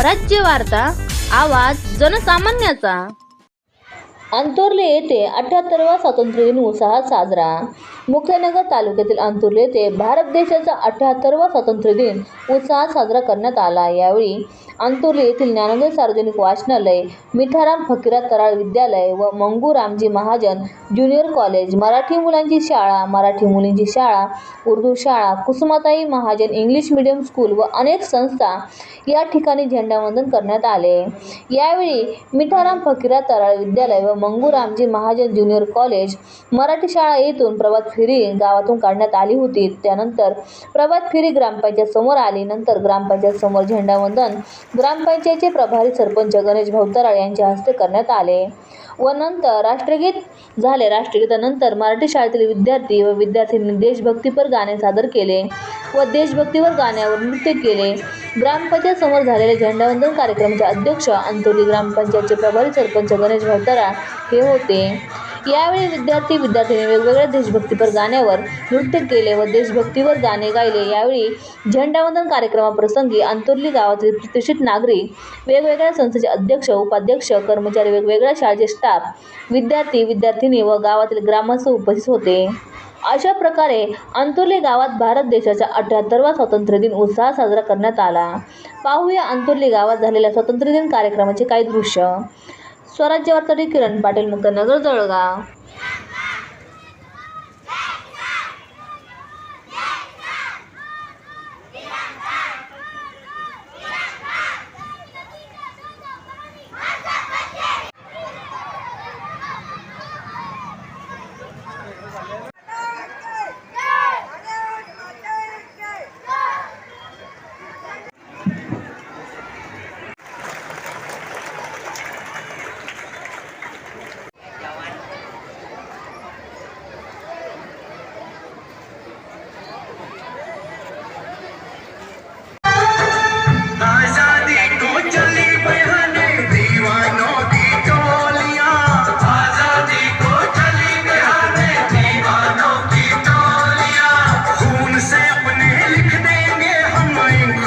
स्वराज्य वार्ता आवाज जनसामान्याचा. अंतर्ले येथे अठ्याहत्तरवा स्वातंत्र्य दिन उत्साहात साजरा. मुख्यनगर तालुक्यातील अंतुर्ले येथे भारत देशाचा अठ्याहत्तरवा स्वातंत्र्य दिन उत्साहात साजरा करण्यात आला. यावेळी अंतुर्ले येथील ज्ञानोदय सार्वजनिक वाचनालय मिठाराम फकीरा तराळ विद्यालय व मंगू रामजी महाजन ज्युनियर कॉलेज मराठी मुलांची शाळा मराठी मुलींची शाळा उर्दू शाळा Kusumatai Mahajan English medium school व अनेक संस्था या ठिकाणी झेंडावंदन करण्यात आले. यावेळी मिठाराम फकीरा तराळ विद्यालय व मंगू रामजी महाजन ज्युनियर कॉलेज मराठी शाळा येथून प्रवास फेरी गावातून काढण्यात आली होती. त्यानंतर प्रभात फेरी ग्रामपंचायत समोर आली. नंतर ग्रामपंचायत समोर झेंडावंदन ग्रामपंचायतचे प्रभारी सरपंच गणेश भाऊतराळ यांच्या हस्ते करण्यात आले. व नंतर राष्ट्रगीत झाले. राष्ट्रगीतानंतर मराठी शाळेतील विद्यार्थी व विद्यार्थ्यांनी देशभक्तीपर गाणे सादर केले व देशभक्तीवर गाण्यावर नृत्य केले. ग्रामपंचायत समोर झालेल्या झेंडावंदन कार्यक्रमाचे अध्यक्ष अंतोली ग्रामपंचायतचे प्रभारी सरपंच गणेश भाऊतरा हे होते. यावेळी विद्यार्थी विद्यार्थ्यांनी वेगवेगळ्या देशभक्तीपर गाण्यावर नृत्य केले व देशभक्तीवर गाणे गायले. यावेळी झेंडावंदन कार्यक्रमाप्रसंगी अंतुर्ली गावातील प्रतिष्ठित नागरिक वेगवेगळ्या संस्थेचे अध्यक्ष उपाध्यक्ष कर्मचारी वेगवेगळ्या शाळेचे स्टाफ विद्यार्थी विद्यार्थिनी व गावातील ग्रामस्थ उपस्थित होते. अशा प्रकारे अंतुर्ली गावात भारत देशाचा अठ्याहत्तरवा स्वातंत्र्य दिन उत्साहात साजरा करण्यात आला. पाहूया अंतुर्ली गावात झालेल्या स्वातंत्र्य दिन कार्यक्रमाचे काही दृश्य. स्वराज्य वार्तासाठी किरण पाटील मुक्तनगर जळगाव.